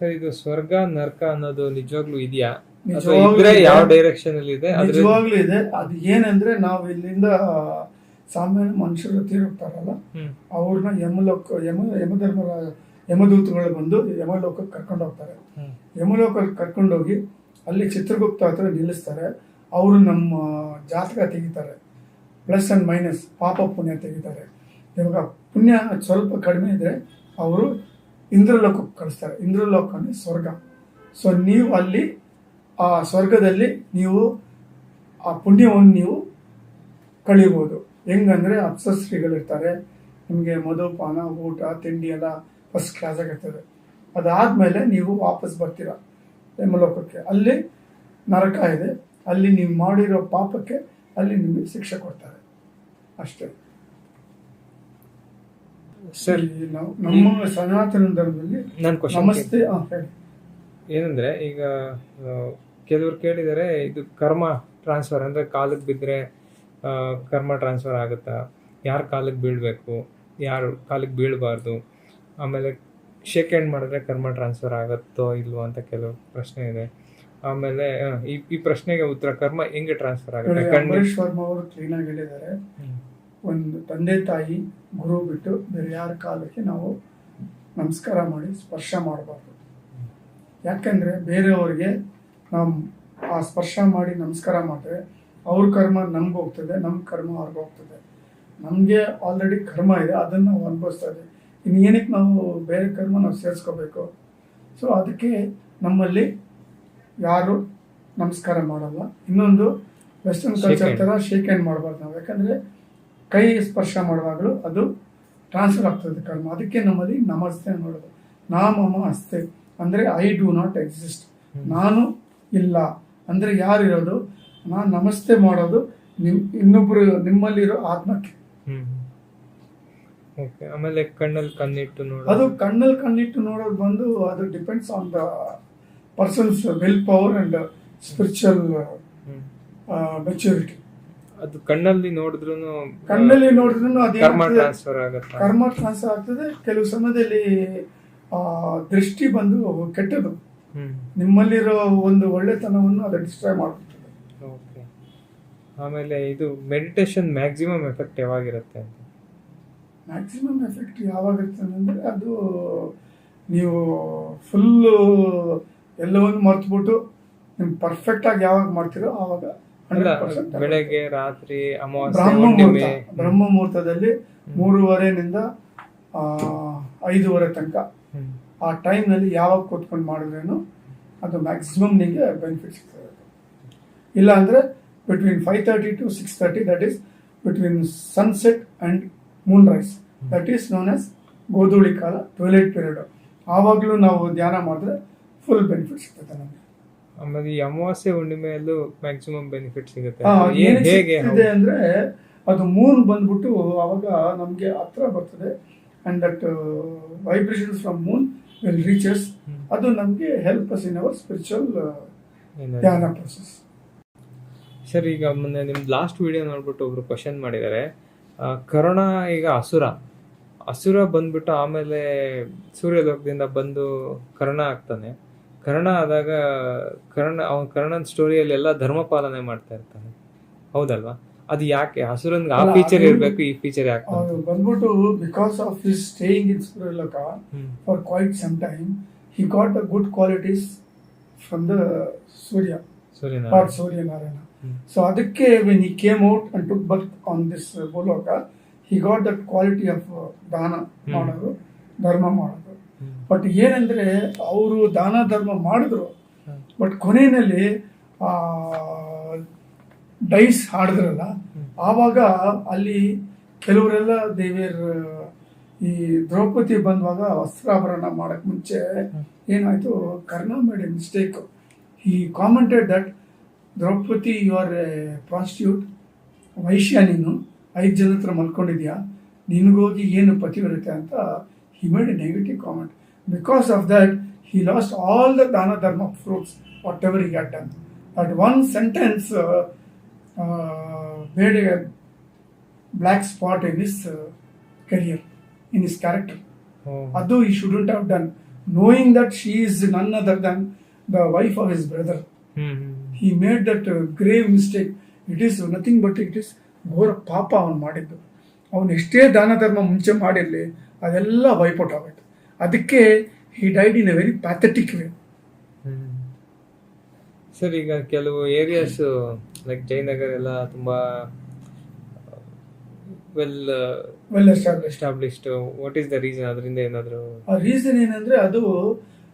Sir ಇದು ಸ್ವರ್ಗ ನರ್ಕ ಅನ್ನೋದು ನಿಜವಾಗ್ಲೂ ಇದೆಯಾ? ಇದ್ರೆ. ಯಾವ ಡೈರೆಕ್ಷನ್ ಅಲ್ಲಿ ಇದೆ ನಿಜವಾಗ್ಲೂ ಇದೆ. ಅದು ಏನಂದ್ರೆ ನಾವು ಇಲ್ಲಿಂದ ಸಾಮಾನ್ಯ ಮನುಷ್ಯರು ತೀರೋಗ್ತಾರಲ್ಲ ಅವ್ರನ್ನ ಯಮಲೋಕ ಯಮ ಯಮಧರ್ಮ ಯಮದೂತಗಳು ಬಂದು ಯಮಲೋಕಕ್ಕೆ ಕರ್ಕೊಂಡು ಹೋಗ್ತಾರೆ. ಯಮಲೋಕಕ್ಕೆ ಕರ್ಕೊಂಡೋಗಿ ಅಲ್ಲಿ ಚಿತ್ರಗುಪ್ತ ಹತ್ರ ನಿಲ್ಲಿಸ್ತಾರೆ. ಅವರು ನಮ್ಮ ಜಾತಕ ತೆಗಿತಾರೆ. ಪ್ಲಸ್ ಅಂಡ್ ಮೈನಸ್ ಪಾಪ ಪುಣ್ಯ ತೆಗಿತಾರೆ. ಇವಾಗ ಪುಣ್ಯ ಸ್ವಲ್ಪ ಕಡಿಮೆ ಇದ್ರೆ ಅವರು ಇಂದ್ರಲೋಕಕ್ಕೆ ಕಳಿಸ್ತಾರೆ. ಇಂದ್ರಲೋಕ ಅಂದರೆ ಸ್ವರ್ಗ. ಸೊ ನೀವು ಅಲ್ಲಿ, ಆ ಸ್ವರ್ಗದಲ್ಲಿ ನೀವು ಆ ಪುಣ್ಯವನ್ನು ನೀವು ಕಳಿಬೋದು ಹೆಂಗಂದ್ರೆ ಅಪ್ಸಸ್ತ್ರೀಗಳಿರ್ತಾರೆ. ನಿಮಗೆ ಮಧುಪಾನ, ಊಟ, ತಿಂಡಿ ಎಲ್ಲ ಫಸ್ಟ್ ಕ್ಲಾಸಾಗಿ ಇರ್ತದೆ. ಅದಾದಮೇಲೆ ನೀವು ವಾಪಸ್ ಬರ್ತೀರ ಯಮಲೋಕಕ್ಕೆ ಅಲ್ಲಿ ನರಕ ಇದೆ. ಅಲ್ಲಿ ನೀವು ಮಾಡಿರೋ ಪಾಪಕ್ಕೆ ಅಲ್ಲಿ ನಿಮಗೆ ಶಿಕ್ಷೆ ಕೊಡ್ತಾರೆ. ಅಷ್ಟೇ. ಸರ್ ನಾವು ನಮ್ಮ ಸನಾತನ ಧರ್ಮದಲ್ಲಿ ನನ್ನ ಕ್ವಶನ್ ನಮಸ್ತೆ ಹಾಂ ಹೇಳಿ. ಏನಂದ್ರೆ ಈಗ ಕೆಲವರು ಕೇಳಿದರೆ ಇದು ಕರ್ಮ ಟ್ರಾನ್ಸ್ಫರ್ ಅಂದ್ರೆ ಕಾಲಕ್ಕೆ ಬಿದ್ದರೆ ಕರ್ಮ ಟ್ರಾನ್ಸ್ಫರ್ ಆಗುತ್ತಾ? ಯಾರ ಕಾಲಕ್ಕೆ ಬೀಳ್ಬೇಕು? ಯಾರು ಕಾಲಕ್ಕೆ ಬೀಳಬಾರ್ದು? ಆಮೇಲೆ ಶೇಕ್ ಹ್ಯಾಂಡ್ ಮಾಡಿದ್ರೆ ಕರ್ಮ ಟ್ರಾನ್ಸ್ಫರ್ ಆಗುತ್ತೋ ಇಲ್ವೋ ಅಂತ ಕೆಲವು ಪ್ರಶ್ನೆ ಇದೆ. ಆಮೇಲೆ ಆ, ಈ ಈ ಪ್ರಶ್ನೆಗೆ ಉತ್ತರ ಕರ್ಮ ಹೆಂಗೆ ಟ್ರಾನ್ಸ್ಫರ್ ಆಗುತ್ತೆ? ಕಣ್ಣು ಅಂಬರೀಶ್ ವರ್ಮ ಅವರು ಕ್ಲೀನಾಗಿ ಹೇಳಿದ್ದಾರೆ. ಹ್ಮ್. ಒಂದು ತಂದೆ ತಾಯಿ ಗುರು ಬಿಟ್ಟು ಬೇರೆ ಯಾರ ಕಾಲಕ್ಕೆ ನಾವು ನಮಸ್ಕಾರ ಮಾಡಿ ಸ್ಪರ್ಶ ಮಾಡಬಾರ್ದು. ಯಾಕಂದ್ರೆ ಬೇರೆಯವ್ರಿಗೆ ನಾವು ಆ ಸ್ಪರ್ಶ ಮಾಡಿ ನಮಸ್ಕಾರ ಮಾಡಿದ್ರೆ ಅವ್ರ ಕರ್ಮ ನಮ್ಗೆ ಹೋಗ್ತದೆ ನಮ್ಮ ಕರ್ಮ ಅವ್ರಿಗೆ ಹೋಗ್ತದೆ. ನಮಗೆ ಆಲ್ರೆಡಿ ಕರ್ಮ ಇದೆ ಅದನ್ನು ನಾವು ಅನುಭವಿಸ್ತಾ ಇದೆ. ಇನ್ನು ಏನಕ್ಕೆ ನಾವು ಬೇರೆ ಕರ್ಮ ನಾವು ಸೇರಿಸ್ಕೋಬೇಕು? ಸೊ ಅದಕ್ಕೆ ನಮ್ಮಲ್ಲಿ ಯಾರು ನಮಸ್ಕಾರ ಮಾಡಲ್ಲ. ಇನ್ನೊಂದು ವೆಸ್ಟರ್ನ್ ಕಲ್ಚರ್. ಥರ ಶೇಕ್ ಹ್ಯಾಂಡ್ ಮಾಡಬಾರ್ದು ನಾವು. ಯಾಕಂದರೆ ಕೈ ಸ್ಪರ್ಶ ಮಾಡುವಾಗಲೂ ಅದು ಟ್ರಾನ್ಸ್ಫರ್ ಆಗ್ತದೆ ಕರ್ಮ. ಅದಕ್ಕೆ ನಮ್ಮಲ್ಲಿ ನಮಸ್ತೆ ನೋಡೋದು ನಾಮಮ ಅಸ್ತೆ. ಅಂದರೆ ಐ ಡೂ ನಾಟ್ ಎಕ್ಸಿಸ್ಟ್ ನಾನು ಇಲ್ಲ. ಅಂದರೆ ಯಾರಿರೋದು? ನಾನು ನಮಸ್ತೆ ಮಾಡೋದು ನಿಮ್ ಇನ್ನೊಬ್ರು ನಿಮ್ಮಲ್ಲಿರೋ ಆತ್ಮಕ್ಕೆ. ಓಕೆ ಆಮೇಲೆ ಕಣ್ಣಲ್ಲಿ ಕಣ್ಣಿಟ್ಟು ಅದು ಕಣ್ಣಲ್ಲಿ ಕಣ್ಣಿಟ್ಟು ನೋಡೋದು ಬಂದು ಅದು depends on the person's will power and spiritual. Maturity ಅದು ಕಣ್ಣಲ್ಲಿ ನೋಡಿದ್ರು ಕಣ್ಣಲ್ಲಿ ನೋಡಿದ್ರು ಕರ್ಮ ಟ್ರಾನ್ಸ್ಫರ್ ಆಗುತ್ತೆ? ಕರ್ಮ ಟ್ರಾನ್ಸ್ಫರ್ ಆಗ್ತದೆ. ಕೆಲವು ಸಮಯದಲ್ಲಿ ದೃಷ್ಟಿ ಬಂದು ಕೆಟ್ಟದು. ನಿಮ್ಮಲ್ಲಿರೋ ಒಂದು ಒಳ್ಳೆತನವನ್ನು ಅದು ಡಿಸ್ಟ್ರಾಯ್ ಮಾಡ್ಬಿಡ್ತದೆ. ಓಕೆ. ಆಮೇಲೆ ಇದು ಮೆಡಿಟೇಷನ್ ಮ್ಯಾಕ್ಸಿಮಮ್ ಎಫೆಕ್ಟ್ ಯಾವಾಗಿರುತ್ತೆ ಅಂತ? ಮ್ಯಾಕ್ಸಿಮಮ್ ಎಫೆಕ್ಟ್ ಯಾವಾಗ ಇರ್ತದೆ ಅಂದರೆ ಅದು ನೀವು ಫುಲ್ಲು ಎಲ್ಲವನ್ನು ಮರ್ತುಬಿಟ್ಟು ನೀವು ಪರ್ಫೆಕ್ಟಾಗಿ ಯಾವಾಗ ಮಾಡ್ತೀರೋ ಆವಾಗ ಅಲ್ಲ 100% ಬೆಳಗ್ಗೆ ರಾತ್ರಿ ಅಮಾವಾಸ್ಯೆ ಬ್ರಹ್ಮ ಮುಹೂರ್ತ ಬ್ರಹ್ಮ ಮುಹೂರ್ತದಲ್ಲಿ ಮೂರುವರೆನಿಂದ ಐದೂವರೆ ತನಕ. ಆ ಟೈಮ್ನಲ್ಲಿ ಯಾವಾಗ ಕೂತ್ಕೊಂಡು ಮಾಡಿದ್ರೇನು ಅದು ಮ್ಯಾಕ್ಸಿಮಮ್ ನಿಮಗೆ ಬೆನಿಫಿಟ್ ಸಿಗ್ತದೆ ಇಲ್ಲ ಅಂದರೆ between five thirty to six thirty that is between sunset and moon rise that is known as ಗೋಧೂಳಿ ಕಾಲ ಟ್ವೆಲೆಟ್ ಪೀರಿಯಡ್ ಆವಾಗಲೂ ನಾವು ಧ್ಯಾನ ಮಾಡಿದ್ರೆ ಫುಲ್ ಬೆನಿಫಿಟ್ ಸಿಗ್ತದೆ ನಮಗೆ. ಆಮೇಲೆ ಈ ಅಮಾವಾಸ್ಯೆ ಹುಣ್ಣಿಮೆಯಲ್ಲೂ ಮ್ಯಾಕ್ಸಿಮಮ್ ಬೆನಿಫಿಟ್ ಸಿಗುತ್ತೆ. ಏನ್- ಹೇಗೆ ಅಂದ್ರೆ ಅದು ಮೂನ್ ಬಂದ್ಬಿಟ್ಟು ಅವಾಗ ನಮಗೆ ಹತ್ರ ಬರ್ತದೆ. And that vibrations from moon will reaches ಅದು ನಮಗೆ help us in our spiritual? ಧ್ಯಾನ ಪ್ರೊಸೆಸ್ ಸರ್ ಈಗ ಮೊನ್ನೆ ನಿಮ್ದು ಲಾಸ್ಟ್ ವಿಡಿಯೋ ನೋಡ್ಬಿಟ್ಟು ಒಬ್ರು ಕ್ವಶನ್ ಮಾಡಿದ್ದಾರೆ. ಕರೋನಾ ಕರುಣ ಈಗ ಅಸುರ. ಅಸುರ ಬಂದ್ಬಿಟ್ಟು ಆಮೇಲೆ ಸೂರ್ಯಲೋಕದಿಂದ ಬಂದು ಕರ್ಣ ಆಗ್ತಾನೆ. ಕರ್ಣ ಆದಾಗ ಕರ್ಣ ಅವನ ಕರ್ಣನ್ ಸ್ಟೋರಿಯಲ್ಲಿ ಎಲ್ಲ ಧರ್ಮ ಪಾಲನೆ ಮಾಡ್ತಾ ಇರ್ತಾನೆ. ಹೌದಲ್ವಾ? ಅದು ಯಾಕೆ? ಹಸುರನ್ಗೆ ಆ ಫೀಚರ್ ಇರಬೇಕು ಈ ಫೀಚರ್ ಯಾಕೆ ಅವನು ಬಂದ್ಬಿಟ್ಟು because of his staying in ಸ್ಪಿರಿಲೋಕ for quite some time he got a good qualities from the Surya Suryanarayana. Suryanarayana. So ಅದಕ್ಕೆ when he came out and took birth on this ಭೂಲೋಕ he got that quality of ದಾನ ಮಾಡೋದು ಧರ್ಮ ಮಾಡೋದು. But ಏನಂದ್ರೆ ಅವರು ದಾನ ಧರ್ಮ ಮಾಡಿದ್ರು ಬಟ್ ಕೊನೆಯಲ್ಲಿ ಡೈಸ್ ಹಾಡಿದ್ರಲ್ಲ ಆವಾಗ ಅಲ್ಲಿ ಕೆಲವರೆಲ್ಲ ದೇವಿಯರ್, ಈ ದ್ರೌಪದಿ ಬಂದಾಗ ವಸ್ತ್ರಾಭರಣ ಮಾಡಕ್ ಮುಂಚೆ ಏನಾಯ್ತು, ಕರ್ಣ ಮೇಡ್ ಮಿಸ್ಟೇಕ್ ಈ commented that Draupadi you are a prostitute ವೈಶ್ಯ ನೀನು, ಐದು ಜನ ಹತ್ರ ಮಲ್ಕೊಂಡಿದ್ಯಾ? ನಿನಗೋಗಿ ಏನು ಪತಿ ಬರುತ್ತೆ ಅಂತ he made a negative comment because of that he lost all the ದಾನ ಧರ್ಮ fruits whatever he got done that one sentence made a black spot in his career in his character ಓ. ಅದು ಈ shouldn't have done knowing that she is none other than the wife of his brother. Hmm he made that uh, grave mistake. It is nothing but it is ಘೋರ ಪಾಪ ಅವನು ಮಾಡಿದ್ದು ಅವನು ಎಷ್ಟೇ ದಾನ ಧರ್ಮ ಮುಂಚೆ ಮಾಡಿರಲಿ ಅದೆಲ್ಲ ವೈಪೌಟ್ ಆಗೋಯ್ತು ಅದಕ್ಕೆ he died in a very pathetic way. Sir ಈಗ ಕೆಲವು ಏರಿಯಾಸ್ ಲೈಕ್ ಜಯನಗರ್ ಎಲ್ಲ ತುಂಬಾ well well established what is the reason ಅದರಿಂದ ಏನಾದರೂ ಆ ರೀಸನ್ ಏನಂದ್ರೆ ಅದು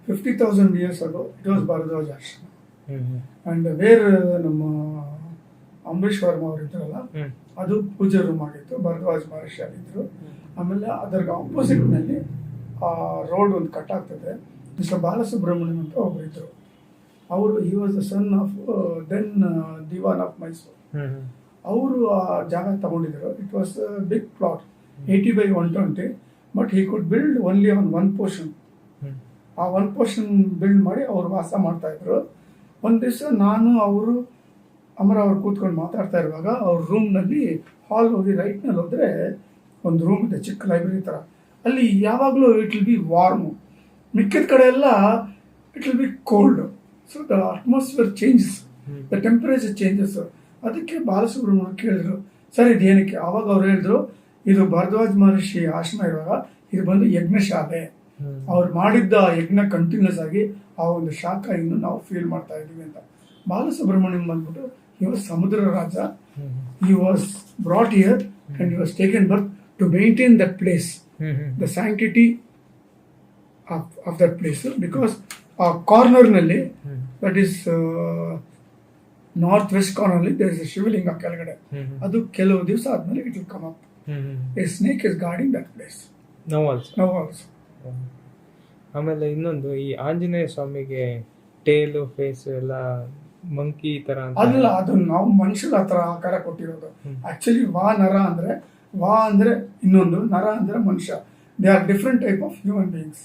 ಫಿಫ್ಟಿ ತೌಸಂಡ್ ಇಯರ್ಸ್ ಅದು it was Bharadwaj Ashram. And where ನಮ್ಮ ಅಂಬರೀಶ್ ವರ್ಮ ಅವರು ಇದ್ರಲ್ಲ ಅದು ಪೂಜೆ ಮಾಡಿತ್ತು ಆಗಿತ್ತು ಭರದ್ವಾಜ್ ಮಹರ್ಷಿ ಆಗಿದ್ರು. ಆಮೇಲೆ ಅದರ ಆಪೋಸಿಟ್ನಲ್ಲಿ ಆ ರೋಡ್ ಒಂದು ಕಟ್ ಆಗ್ತದೆ. ಮಿಸ್ಟರ್ ಬಾಲಸುಬ್ರಹ್ಮಣ್ಯಂ ಅಂತ ಒಬ್ಬರು ಇದ್ರು. ಅವರು he was the son of then Dewan of Mysuru. ಅವರು ಆ ಜಾಗ ತಗೊಂಡಿದ್ರು. It was big plot eighty by one twenty but he could build only on one portion ಆ ಒನ್ ಪೋರ್ಷನ್ ಬಿಲ್ಡ್ ಮಾಡಿ ಅವರು ವಾಸ ಮಾಡ್ತಾ ಇದ್ರು. ಒಂದು ದಿವಸ ನಾನು ಅವರು ಅಮರ ಅವ್ರು ಕೂತ್ಕೊಂಡು ಮಾತಾಡ್ತಾ ಇರುವಾಗ ಅವ್ರ ರೂಮ್ನಲ್ಲಿ ಹಾಲ್ ಹೋಗಿ ರೈಟ್ನಲ್ಲಿ ಹೋದ್ರೆ ಒಂದು ರೂಮ್ ಇದೆ ಚಿಕ್ಕ ಲೈಬ್ರರಿ ಥರ ಅಲ್ಲಿ ಯಾವಾಗಲೂ ಇಟ್ ವಿಲ್ ಬಿ ವಾರ್ಮು ಮಿಕ್ಕಿದ ಕಡೆ ಎಲ್ಲ it will be cold so the atmosphere changes the temperature changes ಅದಕ್ಕೆ ಬಾಲಸುಬ್ರಹ್ಮಣ್ಯ ಕೇಳಿದ್ರು ಸರ್ ಇದೇನಕ್ಕೆ ಆವಾಗ ಅವ್ರು ಹೇಳಿದ್ರು ಇದು ಭರದ್ವಾಜ್ ಮಹರ್ಷಿ ಆಶ್ರಮ ಇರುವಾಗ ಇದು ಬಂದು ಯಜ್ಞಶಾಲೆ. ಹ್ಮ್. ಅವ್ರು ಮಾಡಿದ್ದ ಯಜ್ಞ ಕಂಟಿನ್ಯೂಸ್ ಆಗಿ ಆ ಒಂದು ಶಾಖ ಇನ್ನು ನಾವು ಫೀಲ್ ಮಾಡ್ತಾ ಇದ್ದೀವಿ ಅಂತ. ಬಾಲಸುಬ್ರಹ್ಮಣ್ಯಂ ಬಂದ್ಬಿಟ್ಟು was Samudra Raja. You was brought here and you was taken birth to maintain that place. The sanctity of of that place because ಆ ಕಾರ್ನರ್ನಲ್ಲಿ ದಟ್ ಈಸ್ ನಾರ್ತ್ ವೆಸ್ಟ್ ಕಾರ್ನರ್ಲಿ ದೇರ್ ಇಸ್ ಶಿವಲಿಂಗ ಕೆಳಗಡೆ. ಅದು ಕೆಲವು ದಿವಸ ಆದ್ಮೇಲೆ it will come up. A snake is guarding that place no also no also ಆಮೇಲೆ ಇನ್ನೊಂದು ಈ ಆಂಜನೇಯ ಸ್ವಾಮಿಗೆ ಟೇಲು ಫೇಸ್ ಎಲ್ಲ ಮಂಕಿ ತರ ಅಲ್ಲ ಅದು ನಾವು ಮನುಷ್ಯರ ಹತ್ರ ಆಕಾರ ಕೊಟ್ಟಿರೋದು. ಆಕ್ಚುಲಿ ವಾ ನರ ಅಂದ್ರೆ ವಾ ಅಂದ್ರೆ ಇನ್ನೊಂದು ನರ ಅಂದರೆ ಮನುಷ್ಯ. They are different type of human beings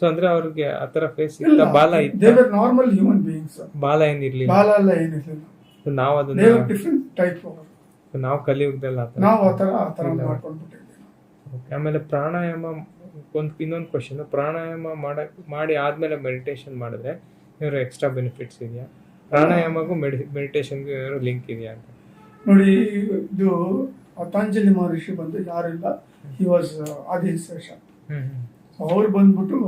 so ಅಂದ್ರೆ ಅವ್ರಿಗೆ ಆ ತರ ಫೇಸ್ ಇಲ್ಲ ಬಾಲ they were normal human beings ಬಾಲ ಏನಿರ್ಲಿಲ್ಲ. ಬಾಲ ಎಲ್ಲ ಏನಿರಲಿಲ್ಲ. ಸೊ ನಾವು ದೇ ಅದನ್ನ ವರ್ ಡಿಫ್ರೆಂಟ್ ಟೈಪ್ ಸೊ ನಾವು ಕಲಿಯುಗದಲ್ಲಿ ಆತರ ನಾವು ಆ ಥರ ಆ ಥರ ಮಾಡ್ಕೊಂಡ್ಬಿಟ್ಟಿದ್ದೀವಿ. ಆಮೇಲೆ ಪ್ರಾಣಾಯಾಮ ಒಂದು ಇನ್ನೊಂದು ಕ್ವಶನ್ ಪ್ರಾಣಾಯಾಮ ಮಾಡ ಮಾಡಿ ಆದ್ಮೇಲೆ ಮೆಡಿಟೇಷನ್ ಮಾಡಿದ್ರೆ ಇವರು ಎಕ್ಸ್ಟ್ರಾ ಬೆನಿಫಿಟ್ಸ್ ಇದೆಯಾ? ಪ್ರಾಣಾಯಾಮಗೂ ಮೆಡಿ ಮೆಡಿಟೇಷನ್ಗೂ ಏನಾದ್ರು ಲಿಂಕ್ ಇದೆಯಾ ಅಂತ? ನೋಡಿ ಇದು ಪತಂಜಲಿ ಮಹರ್ಷಿ ಬಂದು ಯಾರಿಲ್ಲ ಹಿ ವಾಸ್ ಆದಿ ಶೇಷ ಅವ್ರು ಬಂದ್ಬಿಟ್ಟು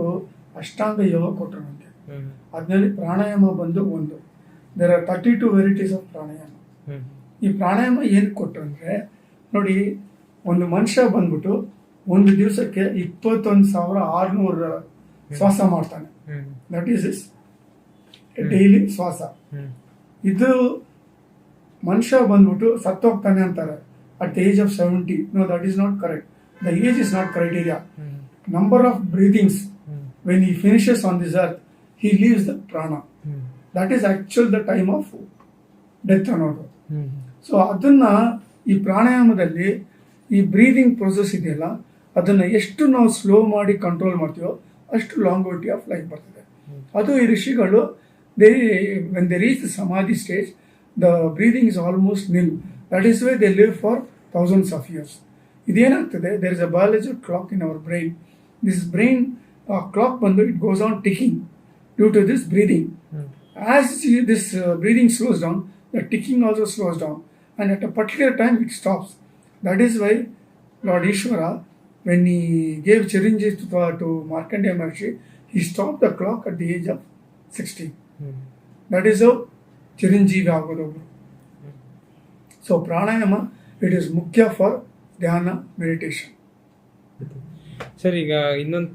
ಅಷ್ಟಾಂಗ ಯೋಗ ಕೊಟ್ಟರು ನನಗೆ ಅದ್ರಲ್ಲಿ ಪ್ರಾಣಾಯಾಮ ಬಂದು ಒಂದು. There are thirty two varieties of pranayama ಈ ಪ್ರಾಣಾಯಾಮ ಏನು ಕೊಟ್ಟರು ಅಂದರೆ ನೋಡಿ ಒಂದು ಮನುಷ್ಯ ಬಂದ್ಬಿಟ್ಟು ಒಂದು ದಿವಸಕ್ಕೆ ಇಪ್ಪತ್ತೊಂದು ಸಾವಿರ ಆರುನೂರು ಶ್ವಾಸ ಮಾಡ್ತಾನೆ. ದಟ್ ಈಸ್ ಇಸ್ ಡೈಲಿ ಶ್ವಾಸ. ಇದು ಮನುಷ್ಯ ಬಂದ್ಬಿಟ್ಟು ಸತ್ತೋಗ್ತಾನೆ ಅಂತಾರೆ. At the age of seventy no that is not correct the age is not criteria hmm number of breathings hmm when he finishes on this earth he leaves the prana. Hmm that is actual the time of death ಅನ್ನೋದು so ಅದನ್ನು ಈ ಪ್ರಾಣಾಯಾಮದಲ್ಲಿ ಈ breathing process ಇದೆಯಲ್ಲ ಅದನ್ನು ಎಷ್ಟು ನಾವು slow ಮಾಡಿ control ಮಾಡ್ತೀವೋ ಅಷ್ಟು ಲಾಂಗೋಟಿ ಆಫ್ ಲೈಫ್ ಬರ್ತದೆ. ಅದು ಈ ಋಷಿಗಳು they when they reach samadhi stage the breathing is almost nil that is way they live for thousands of years ಇದೇನಾಗ್ತದೆ there is a biology clock in our brain this brain clock ಬಂದು it goes on ticking due to this breathing hmm as you- this uh, breathing slows down, the ticking also slows down, and at a particular time it stops. That is why Lord Ishvara, when he gave Chiranjeev to, to Markandeya Maharshi, he stopped the clock at the age of 60. Hmm That is how Chiranjeevi ಆಗೋದೊಬ್ರು so pranayama it is ಮುಖ್ಯ for dhyana meditation sir ಈಗ ಇನ್ನೊಂದು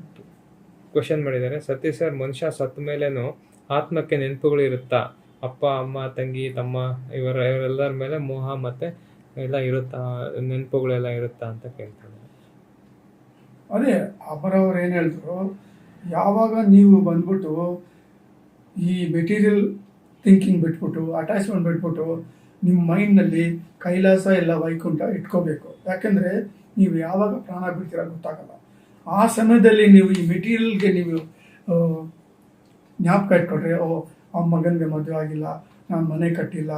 question ಮಾಡಿದ್ದಾರೆ. Satish sir ಮನುಷ್ಯ ಸತ್ತ ಮೇಲೇನು ಆತ್ಮಕ್ಕೆ ನೆನಪುಗಳು ಇರುತ್ತಾ? ಅಪ್ಪ ಅಮ್ಮ ತಂಗಿ ತಮ್ಮ ಇವರ ಇವರೆಲ್ಲರ ಮೇಲೆ ಮೋಹ ಮತ್ತೆ ಎಲ್ಲ ಇರುತ್ತಾ? ನೆನಪುಗಳೆಲ್ಲ ಇರುತ್ತಾ ಅಂತ ಕೇಳ್ತಾರೆ ಅದೇ ಅಪರವ್ರು ಏನು ಹೇಳಿದ್ರು ಯಾವಾಗ ನೀವು ಬಂದ್ಬಿಟ್ಟು ಈ ಮೆಟೀರಿಯಲ್ ಥಿಂಕಿಂಗ್ ಬಿಟ್ಬಿಟ್ಟು ಅಟ್ಯಾಚ್ಮೆಂಟ್ ಬಿಟ್ಬಿಟ್ಟು ನಿಮ್ಮ ಮೈಂಡ್ನಲ್ಲಿ ಕೈಲಾಸ ಎಲ್ಲ ವೈಕುಂಠ ಇಟ್ಕೋಬೇಕು. ಯಾಕೆಂದರೆ ನೀವು ಯಾವಾಗ ಪ್ರಾಣ ಬಿಡ್ತೀರ ಗೊತ್ತಾಗಲ್ಲ. ಆ ಸಮಯದಲ್ಲಿ ನೀವು ಈ ಮೆಟೀರಿಯಲ್ಗೆ ನೀವು ಜ್ಞಾಪಕ ಇಟ್ಕೊಂಡ್ರೆ, ಓ, ಆ ಮಗನಿಗೆ ಮದುವೆ ಆಗಿಲ್ಲ, ನಾನು ಮನೆ ಕಟ್ಟಿಲ್ಲ,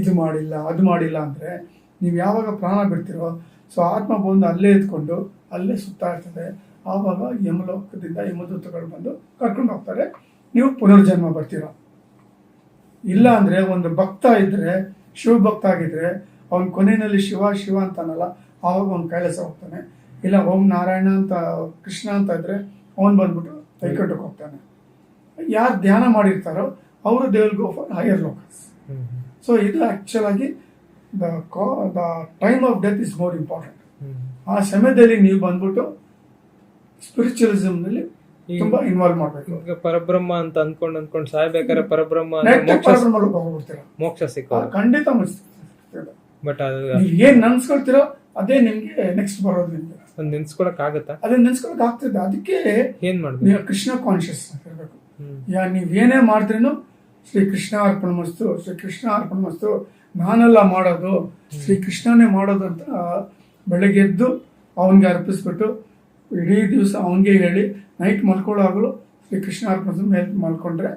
ಇದು ಮಾಡಿಲ್ಲ, ಅದು ಮಾಡಿಲ್ಲ ಅಂದರೆ ನೀವು ಯಾವಾಗ ಪ್ರಾಣ ಬಿಡ್ತೀರೋ, ಸೊ ಆತ್ಮ ಬಂದು ಅಲ್ಲೇ ಎತ್ಕೊಂಡು ಅಲ್ಲೇ ಸುತ್ತಾ ಇರ್ತದೆ. ಆವಾಗ ಯಮಲೋಕದಿಂದ ಯಮದೂತಗಳು ಬಂದು ಕರ್ಕೊಂಡು ಹೋಗ್ತಾರೆ. ನೀವು ಪುನರ್ಜನ್ಮ ಬರ್ತೀರ. ಇಲ್ಲ ಅಂದರೆ ಒಂದು ಭಕ್ತ ಇದ್ರೆ ಶಿವ ಭಕ್ತ ಆಗಿದ್ರೆ ಅವನ ಕೊನೆಯಲ್ಲಿ ಶಿವ ಶಿವ ಅಂತಾನಲ್ಲ ಆವಾಗ ಅವ್ನ ಕೈಲಾಸ ಹೋಗ್ತಾನೆ. ಇಲ್ಲ ಓಂ ನಾರಾಯಣ ಅಂತ ಕೃಷ್ಣ ಅಂತ ಇದ್ರೆ ಅವನು ಬಂದ್ಬಿಟ್ಟು ವೈಕುಂಠಕ್ಕೆ ಹೋಗ್ತಾನೆ. ಯಾರು ಧ್ಯಾನ ಮಾಡಿರ್ತಾರೋ ಅವರು they will go for higher lokas so ಇದು ಆಕ್ಚುಲ್ ಆಗಿ the the time of death is more important ಆ ಸಮಯದಲ್ಲಿ ನೀವು ಬಂದ್ಬಿಟ್ಟು ಸ್ಪಿರಿಚುವಲಿಸಮ್ನಲ್ಲಿ ಈಗ- ತುಂಬಾ ಇನ್ವಾಲ್ವ್ ಮಾಡ್ಬೇಕು. ಈಗ ಪರಬ್ರಹ್ಮ ಅಂತ ಅನ್ಕೊಂಡ್ ಅನ್ಕೊಂಡ್ ಸಾಯ್ಬೇಕಾದ್ರೆ ಪರಬ್ರಹ್ಮ ಅಂದ್ರೆ ಮೋಕ್ಷ ಹೋಗ್ಬಿಡ್ತೀರಾ? ಮೋಕ್ಷ ಆ, ಖಂಡಿತ ಬಟ್ ಅದು ನೀವು ಏನ್ ನೆನ್ಸ್ಕೊಳ್ತೀರೋ ಅದೇ ನಿಮ್ಗೆ ನೆಕ್ಸ್ಟ್ ಬರೋದು ನಿಮ್ಗೆ ಒಂದ್ ನಿನ್ಸ್ಕೊಳಕ್ ಆಗತ್ತಾ? ಅದನ್ನ ನೆನ್ಸ್ಕೊಳಕ್ ಆಗ್ತದೆ. ಅದಕ್ಕೆ ಏನ್ ಮಾಡ್ಬೇಕು? ನೀವು ಕೃಷ್ಣ ಕಾನ್ಶಿಯಸ್ ಇರಬೇಕು ನೀವ್ ಏನೇ ಮಾಡಿದ್ರೂ ಮಾಡಿದ್ರೇನು ಶ್ರೀ ಕೃಷ್ಣ ಅರ್ಪಣ ಮಸ್ತು ಶ್ರೀ ಕೃಷ್ಣ ಅರ್ಪಣ ಮಸ್ತು. ನಾನೆಲ್ಲ ಮಾಡೋದು ಶ್ರೀ ಕೃಷ್ಣನೇ ಮಾಡೋದು ಅಂತ ಬೆಳಗ್ಗೆ ಎದ್ದು ಅವನಿಗೆ ಅರ್ಪಿಸ್ಬಿಟ್ಟು ಇಡೀ ದಿವಸ ಅವನಿಗೆ ಹೇಳಿ ನೈಟ್ ಮಲ್ಕೊಳ್ಳೋವಾಗಲೂ ಶ್ರೀ ಕೃಷ್ಣ ಅರ್ಪಣ ಮೇಲೆ ಮಲ್ಕೊಂಡ್ರೆ.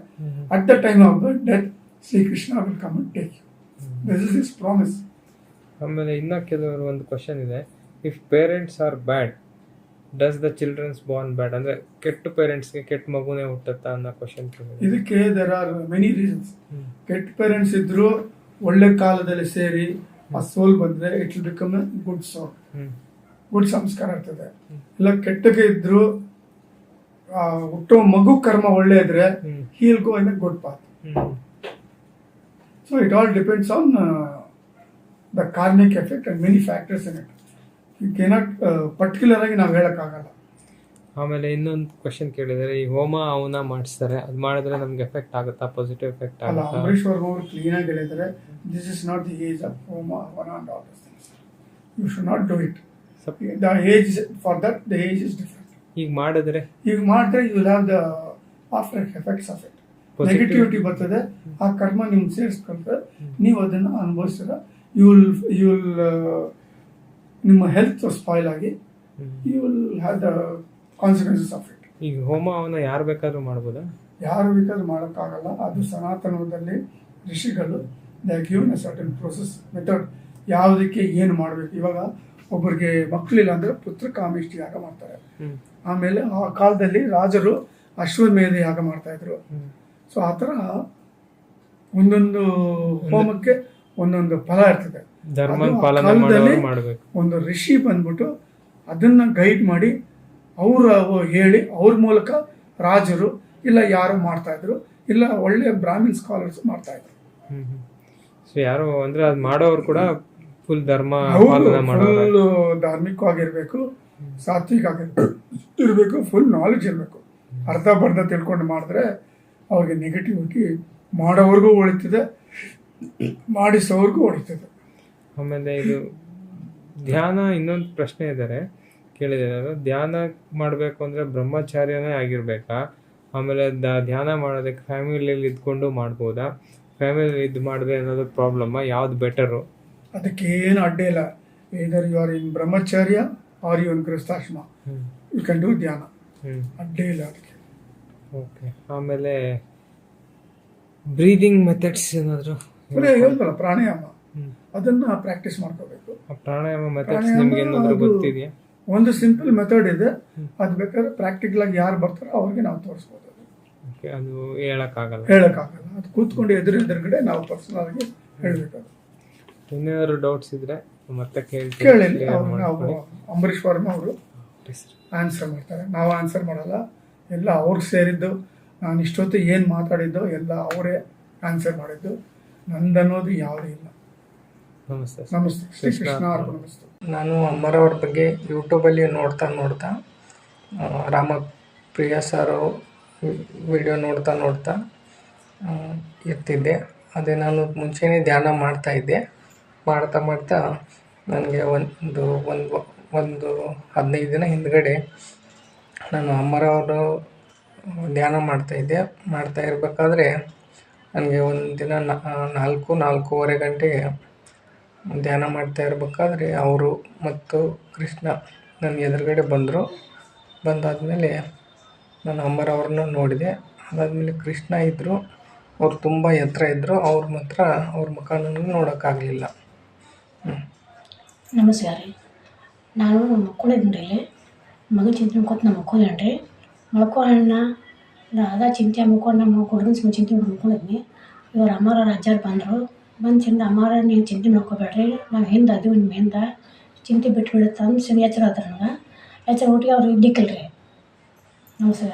At the time of the death Shri Krishna will come and take you this is is promise ಆಮೇಲೆ ಇನ್ನ ಕೆಲವರು ಒಂದು ಕ್ವಶನ್ ಇದೆ. If parents are bad does the childrens born bad ಅಂದ್ರೆ ಕೆಟ್ಟ ಪೇರೆಂಟ್ಸ್ಗೆ ಕೆಟ್ಟ ಮಗುನೇ ಹುಟ್ಟುತ್ತಾ ಅನ್ನೋ ಕ್ವಶನ್ ಇದಕ್ಕೆ ದೆರ್ ಆರ್ ಮೆನಿ ರೀಸನ್ಸ್ ಕೆಟ್ಟ ಪೇರೆಂಟ್ಸ್ ಇದ್ರು ಒಳ್ಳೆ ಕಾಲದಲ್ಲಿ ಸೇರಿ ಆ ಸೋಲ್ ಬಂದ್ರೆ it will become a good soul good ಸಂಸ್ಕಾರ ಇರ್ತದೆ. ಇಲ್ಲ ಕೆಟ್ಟಕ್ಕೆ ಇದ್ರು ಹುಟ್ಟೋ ಮಗು ಕರ್ಮ ಒಳ್ಳೆ ಇದ್ರೆ. He'll go in good path so it all depends on the karmic effect and many factors in it cannot particular ಆಗಿ ನಾವು ಹೇಳಕ್ಕಾಗಲ್ಲ. ಆಮೇಲೆ ಇನ್ನೊಂದು ಕ್ವಶನ್ ಕೇಳಿದರೆ ಈ ಹೋಮ ಅವನ ಮಾಡಿಸ್ತಾರೆ. ಅದು ಮಾಡಿದ್ರೆ ನಮ್ಗೆ ಎಫೆಕ್ಟ್ ಆಗುತ್ತಾ? ಪಾಸಿಟಿವ್ ಎಫೆಕ್ಟ್ ಅಲ್ಲ ಆಗುತ್ತಾ? ಅಂಬರೀಶ್ ವರ್ಮ ಅವರು ಕ್ಲೀನಾಗಿ ಹೇಳಿದರೆ this is not the age of ಹೋಮ ಅವನ and all this things you should not do it the age for that the age is different ಈಗ ಮಾಡಿದ್ರೆ ಈಗ ಮಾಡಿದ್ರೆ you will have the after effects of it. Negativity ಬರ್ತದೆ ಆ ಕರ್ಮ ನಿಮ್ಗೆ ಸೇರಿಸ್ಕೊಂಡ್ರೆ ನೀವು ಅದನ್ನು ಅನುಭವಿಸಿದ್ರೆ ಯು ವಿಲ್ ಯು ವಿಲ್ ನಿಮ್ಮ ಹೆಲ್ತ್ ಸ್ಪಾಯ್ಲ್ ಆಗಿ you will have the consequences of it ಈಗ ಹೋಮವನ್ನು ಯಾರು ಬೇಕಾದರೂ ಮಾಡ್ಬೋದಾ? ಯಾರು ಬೇಕಾದ್ರೂ ಮಾಡೋಕ್ಕಾಗಲ್ಲ. ಅದು ಸನಾತನದಲ್ಲಿ ಋಷಿಗಳು the given a certain process method ಯಾವುದಕ್ಕೆ ಏನು ಮಾಡಬೇಕು? ಇವಾಗ ಒಬ್ಬರಿಗೆ ಮಕ್ಕಳಿಲ್ಲ ಅಂದರೆ ಪುತ್ರ ಕಾಮಿಷ್ಟಿ ಯಾಗ ಮಾಡ್ತಾರೆ. ಆಮೇಲೆ ಆ ಕಾಲದಲ್ಲಿ ರಾಜರು ಅಶ್ವಮೇಧ ಯಾಗ ಮಾಡ್ತಾ ಇದ್ರು. ಸೊ ಆ ಥರ ಒಂದೊಂದು ಹೋಮಕ್ಕೆ ಒಂದೊಂದು ಫಲ ಇರ್ತದೆ. ಕಾಲದಲ್ಲಿ ಒಂದು ಋಷಿ ಬಂದ್ಬಿಟ್ಟು ಅದನ್ನ ಗೈಡ್ ಮಾಡಿ ಅವರು ಹೇಳಿ ಅವ್ರ ಮೂಲಕ ರಾಜರು ಇಲ್ಲ ಯಾರು ಮಾಡ್ತಾ ಇದ್ರು ಇಲ್ಲ ಒಳ್ಳೆ ಬ್ರಾಹ್ಮಿನ್ ಸ್ಕಾಲರ್ಸ್ ಮಾಡ್ತಾ ಇದ್ರು. ಸೊ ಯಾರು ಅಂದ್ರೆ ಅದು ಮಾಡೋರು ಕೂಡ ಫುಲ್ ಧರ್ಮ ಫುಲ್ ಧಾರ್ಮಿಕವಾಗಿರ್ಬೇಕು ಸಾತ್ವಿಕ ಇರಬೇಕು ಫುಲ್ ನಾಲೆಜ್ ಇರಬೇಕು. ಅರ್ಧ ಬರ್ಧ ತಿಳ್ಕೊಂಡು ಮಾಡಿದ್ರೆ ಅವ್ರಿಗೆ ನೆಗೆಟಿವ್ ಆಗಿ ಮಾಡೋವ್ರಿಗೂ ಹೊಳಿತದೆ ಮಾಡಿಸೋರ್ಗೂ ಉಳಿತದೆ. ಆಮೇಲೆ ಇದು ಧ್ಯಾನ ಇನ್ನೊಂದು ಪ್ರಶ್ನೆ ಇದ್ದಾರೆ ಕೇಳಿದ್ದಾರೆ ಧ್ಯಾನ ಮಾಡಬೇಕು ಅಂದರೆ ಬ್ರಹ್ಮಚಾರ್ಯನೇ ಆಗಿರ್ಬೇಕಾ? ಆಮೇಲೆ ದ- ಧ್ಯಾನ ಮಾಡೋದಕ್ಕೆ ಫ್ಯಾಮಿಲಿಯಲ್ಲಿ ಇದ್ಕೊಂಡು ಮಾಡ್ಬೋದಾ? ಫ್ಯಾಮಿಲಿಯಲ್ಲಿ ಇದು ಮಾಡಿದ್ರೆ ಏನಾದರೂ ಪ್ರಾಬ್ಲಮ್ಮ ಯಾವ್ದು ಬೆಟರು ಅದಕ್ಕೆ ಏನು ಅಡ್ಡ ಇಲ್ಲ. either you are in brahmacharya or you in ಕ್ರಿಸ್ತಾಶ್ರಮ you can do dhyana ಅಡ್ಡ ಇಲ್ಲ ಅದಕ್ಕೆ. ಓಕೆ. ಆಮೇಲೆ ಬ್ರೀದಿಂಗ್ ಮೆಥಡ್ಸ್ ಏನಾದರೂ ಬರೀ ಹೇಳ್ತಲ್ಲ ಪ್ರಾಣಾಯಾಮ. ಅದನ್ನು ಪ್ರಾಕ್ಟೀಸ್ ಮಾಡ್ಕೋಬೇಕು. ಪ್ರಾಣಾಯಾಮ ಮೆಥಡ್ಸ್ ನಿಮ್ಗೆ ಏನಾದ್ರು ಗೊತ್ತಿದೆಯಾ? ಒಂದು ಸಿಂಪಲ್ ಮೆಥಡ್ ಇದೆ. ಅದು ಬೇಕಾದ್ರೆ ಪ್ರಾಕ್ಟಿಕಲ್ ಆಗಿ ಯಾರು ಬರ್ತಾರೋ ಅವ್ರಿಗೆ ನಾವು ತೋರಿಸ್ಬೋದು ಅದು ಹೇಳಕ್ಕಾಗಲ್ಲ. ಹೇಳಕ್ಕಾಗಲ್ಲ. ಅದು ಕೂತ್ಕೊಂಡು ಎದುರು ಎದುರುಗಡೆ ನಾವು ಪರ್ಸನಲ್ ಆಗಿ ಹೇಳ್ಬೇಕು ಅದು ಇನ್ನೇನಾದ್ರು ಡೌಟ್ಸ್ ಇದ್ರೆ ಮತ್ತೆ ಕೇಳಿ ಕೇಳಿ ಅವ್ರು ನಾವು. ಅಂಬರೀಷ್ ವರ್ಮ ಅವರು ಆನ್ಸರ್ ಮಾಡ್ತಾರೆ. ನಾವು ಆನ್ಸರ್ ಮಾಡಲ್ಲ. ಎಲ್ಲ ಅವ್ರಿಗೆ ಸೇರಿದ್ದು ನಾನು ಇಷ್ಟೊತ್ತು ಏನು ಮಾತಾಡಿದ್ದು ಎಲ್ಲ ಅವರೇ ಆನ್ಸರ್ ಮಾಡಿದ್ದು. ನಂದನ್ನೋದು ಯಾವುದೇ ಇಲ್ಲ. ನಮಸ್ತೆ ನಮಸ್ತೆ. ಶ್ರೀ ಕೃಷ್ಣ ಅವ್ರಿಗೆ ನಮಸ್ತೆ. ನಾನು ಅಮ್ಮರವ್ರ ಬಗ್ಗೆ ಯೂಟ್ಯೂಬಲ್ಲಿ ನೋಡ್ತಾ ನೋಡ್ತಾ ರಾಮ ರಾಮಪ್ರಿಯ ಸರ್ ವಿಡಿಯೋ ನೋಡ್ತಾ ನೋಡ್ತಾ ಇರ್ತಿದ್ದೆ ಅದೇ ನಾನು ಮುಂಚೆನೇ ಧ್ಯಾನ ಮಾಡ್ತಾ ಇದ್ದೆ. ಮಾಡ್ತಾ ಮಾಡ್ತಾ ನನಗೆ ಒಂದು ಒಂದು ಒಂದು ಹದಿನೈದು ದಿನ ಹಿಂದ್ಗಡೆ ನಾನು ಅಮ್ಮರವರು ಧ್ಯಾನ ಮಾಡ್ತಾಯಿದ್ದೆ ಮಾಡ್ತಾ ಇರಬೇಕಾದ್ರೆ ನನಗೆ ಒಂದು ದಿನ ನಾಲ್ಕು, ನಾಲ್ಕೂವರೆ ಗಂಟೆ ಧ್ಯಾನ ಮಾಡ್ತಾ ಇರಬೇಕಾದ್ರೆ ಅವರು ಮತ್ತು ಕೃಷ್ಣ ನನ್ನ ಎದುರುಗಡೆ ಬಂದರು. ಬಂದಾದಮೇಲೆ ನಾನು ಅಮ್ಮರವ್ರನ್ನ ನೋಡಿದೆ. ಅದಾದಮೇಲೆ ಕೃಷ್ಣ ಇದ್ದರು ಅವ್ರು ತುಂಬ ಎತ್ತರ ಇದ್ದರು ಅವ್ರ ಮಾತ್ರ ಅವ್ರ ಮುಖ ನನಗೆ ನೋಡೋಕ್ಕಾಗಲಿಲ್ಲ. ನಮಸ್ಕಾರ ರೀ. ನಾನು ಮಕ್ಕೊಂಡಿದ್ದೀನಿ ಇಲ್ಲಿ. ಮಗನ ಚಿಂತೆ ಮಾಡ್ಕೊತ ನಾ ಮಕ್ಕೊಂಡೇನಿ ರೀ. ಮಲ್ಕೊಳ್ಳೋಣ ಅದ ಚಿಂತೆ ಮುಖ ನಮ್ಮ ಹುಡುಗನ ಸುಮ್ಮನೆ ಚಿಂತೆ ಮಾಡ್ಕೊಂಡು ಮಕ್ಕೊಂಡಿದ್ನಿ ಇವ್ರು ಅಮ್ಮಾರ ಅಜ್ಜಾರು ಬಂದರು. ಬಂದು ಚಿಂತೆ ಅಮ್ಮಾರ ನೀವು ಚಿಂತೆ ಮಾಡ್ಕೋಬೇಡ್ರಿ. ನಾವು ಹಿಂದೆ ಅದೀವಿ ನಿಮ್ಮ ಹಿಂದೆ. ಚಿಂತೆ ಬಿಟ್ಬಿಡುತ್ತೆ ಅಂತ ಸರಿ ಎಚ್ಚರ ಆದ್ರೆ ನನಗೆ ಎಚ್ಚರ ಒಟ್ಟಿಗೆ ಅವ್ರು ಇದ್ದಿಕ್ಕಿಲ್ಲ ರೀ ನಮಸ್ಕಾರ